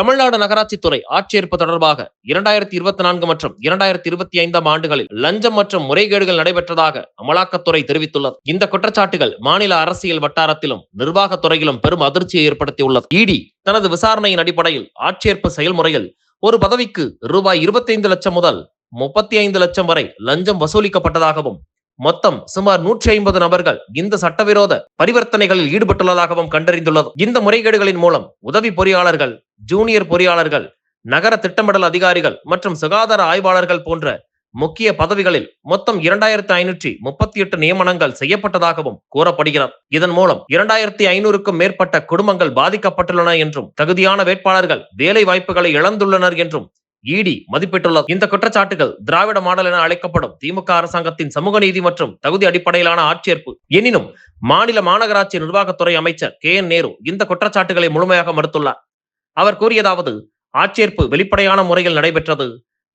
தமிழ்நாடு நகராட்சித்துறை ஆட்சேர்ப்பு தொடர்பாக இரண்டாயிரத்தி இருபத்தி நான்கு மற்றும் இரண்டாயிரத்தி இருபத்தி ஐந்தாம் ஆண்டுகளில் லஞ்சம் மற்றும் முறைகேடுகள் நடைபெற்றதாக அமலாக்கத்துறை தெரிவித்துள்ளது. இந்த குற்றச்சாட்டுகள் மாநில அரசியல் வட்டாரத்திலும் நிர்வாகத்துறையிலும் பெரும் அதிர்ச்சியை ஏற்படுத்தியுள்ளது. இடி தனது விசாரணையின் அடிப்படையில் ஆட்சேர்ப்பு செயல்முறையில் ஒரு பதவிக்கு ரூபாய் இருபத்தைந்து லட்சம் முதல் முப்பத்தி ஐந்து லட்சம் வரை லஞ்சம் வசூலிக்கப்பட்டதாகவும் மொத்தம் சுமார் நூற்றி ஐம்பது நபர்கள் இந்த சட்டவிரோத பரிவர்த்தனைகளில் ஈடுபட்டுள்ளதாகவும் கண்டறிந்துள்ளது. இந்த முறைகேடுகளின் மூலம் உதவி பொறியாளர்கள் ஜூனியர் பொறியாளர்கள் நகர திட்டமிடல் அதிகாரிகள் மற்றும் சுகாதார ஆய்வாளர்கள் போன்ற முக்கிய பதவிகளில் மொத்தம் இரண்டாயிரத்தி ஐநூற்றி முப்பத்தி எட்டு நியமனங்கள் செய்யப்பட்டதாகவும் கூறப்படுகிறது. இதன் மூலம் இரண்டாயிரத்தி ஐநூறுக்கும் மேற்பட்ட குடும்பங்கள் பாதிக்கப்பட்டுள்ளன என்றும் தகுதியான வேட்பாளர்கள் வேலை வாய்ப்புகளை இழந்துள்ளனர் என்றும் இடி மதிப்பிட்டுள்ள இந்த குற்றச்சாட்டுகள் திராவிட மாடல் என அழைக்கப்படும் திமுக அரசாங்கத்தின் சமூக நீதி மற்றும் தகுதி அடிப்படையிலான ஆட்சேர்ப்பு. எனினும் மாநில மாநகராட்சி நிர்வாகத்துறை அமைச்சர் கே. என். நேரு இந்த குற்றச்சாட்டுகளை முழுமையாக மறுத்துள்ளார். அவர் கூறியதாவது ஆட்சேர்ப்பு வெளிப்படையான முறையில் நடைபெற்றது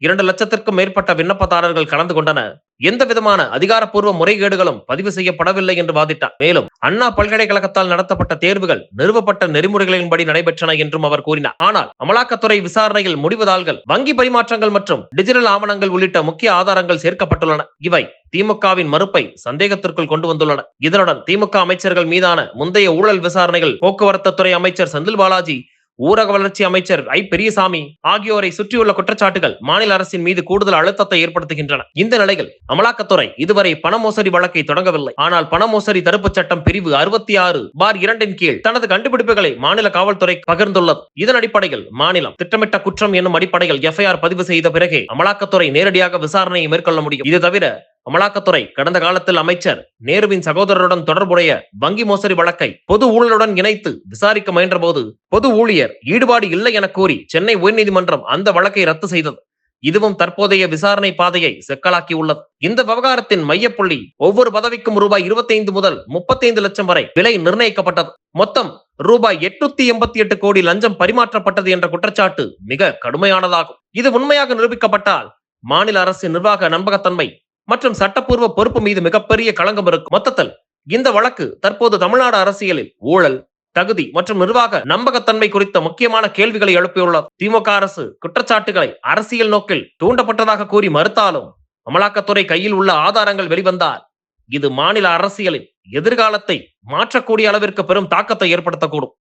இரண்டு லட்சத்திற்கும் மேற்பட்ட விண்ணப்பதாரர்கள் கலந்து கொண்டனர் எந்த விதமான அதிகாரப்பூர்வ முறைகேடுகளும் பதிவு செய்யப்படவில்லை என்று வாதிட்டார். மேலும் அண்ணா பல்கலைக்கழகத்தால் நடத்தப்பட்ட தேர்வுகள் நிறுவப்பட்ட நெறிமுறைகளின்படி நடைபெற்றன என்றும் அவர் கூறினார். ஆனால் அமலாக்கத்துறை விசாரணையில் முடிவுதாள்கள் வங்கி பரிமாற்றங்கள் மற்றும் டிஜிட்டல் ஆவணங்கள் உள்ளிட்ட முக்கிய ஆதாரங்கள் சேர்க்கப்பட்டுள்ளன. இவை திமுகவின் மறுப்பை சந்தேகத்திற்குள் கொண்டு வந்துள்ளன. இதனுடன் திமுக அமைச்சர்கள் மீதான முந்தைய ஊழல் விசாரணைகள் போக்குவரத்து துறை அமைச்சர் செந்தில் பாலாஜி ஊரக வளர்ச்சி அமைச்சர் ஐ. பெரியசாமி ஆகியோரை சுற்றியுள்ள குற்றச்சாட்டுகள் மாநில அரசின் மீது கூடுதல் அழுத்தத்தை ஏற்படுத்துகின்றன. இந்த நிலையில் அமலாக்கத்துறை இதுவரை பண மோசடி வழக்கை தொடங்கவில்லை. ஆனால் பண மோசடி தடுப்புச் சட்டம் பிரிவு அறுபத்தி ஆறு பார் இரண்டின் கீழ் தனது கண்டுபிடிப்புகளை மாநில காவல்துறை பகிர்ந்துள்ளது. இதன் அடிப்படையில் மாநிலம் திட்டமிட்ட குற்றம் என்னும் அடிப்படையில் எஃப்ஐஆர் பதிவு செய்த பிறகே அமலாக்கத்துறை நேரடியாக விசாரணையை மேற்கொள்ள முடியும். இது தவிர அமலாக்கத்துறை கடந்த காலத்தில் அமைச்சர் நேருவின் சகோதரருடன் தொடர்புடைய வங்கி மோசடி வழக்கை பொது ஊழலுடன் இணைத்து விசாரிக்க முயன்றபோது பொது ஊழியர் ஈடுபாடு இல்லை என கூறி சென்னை உயர்நீதிமன்றம் அந்த வழக்கை ரத்து செய்தது. இதுவும் தற்போதைய விசாரணை பாதையை செக்கலாக்கி உள்ளது இந்த விவகாரத்தின் மையப்புள்ளி ஒவ்வொரு பதவிக்கும் ரூபாய் இருபத்தைந்து முதல் முப்பத்தைந்து லட்சம் வரை விலை நிர்ணயிக்கப்பட்டது. மொத்தம் ரூபாய் எட்நூத்தி எண்பத்தி எட்டு கோடி லஞ்சம் பரிமாற்றப்பட்டது என்ற குற்றச்சாட்டு மிக கடுமையானதாகும். இது உண்மையாக நிரூபிக்கப்பட்டால் மாநில அரசின் நிர்வாக நம்பகத்தன்மை மற்றும் சட்டப்பூர்வ பொறுப்பு மீது மிகப்பெரிய களங்கம் இருக்கும். மொத்தத்தில் இந்த வழக்கு தற்போது தமிழ்நாடு அரசியலில் ஊழல் தகுதி மற்றும் நிர்வாக நம்பகத்தன்மை குறித்த முக்கியமான கேள்விகளை எழுப்பியுள்ள திமுக அரசு குற்றச்சாட்டுகளை அரசியல் நோக்கில் தூண்டப்பட்டதாக கூறி மறுத்தாலும் அமலாக்கத்துறை கையில் உள்ள ஆதாரங்கள் வெளிவந்தால் இது மாநில அரசியலின் எதிர்காலத்தை மாற்றக்கூடிய அளவிற்கு பெரும் தாக்கத்தை ஏற்படுத்தக்கூடும்.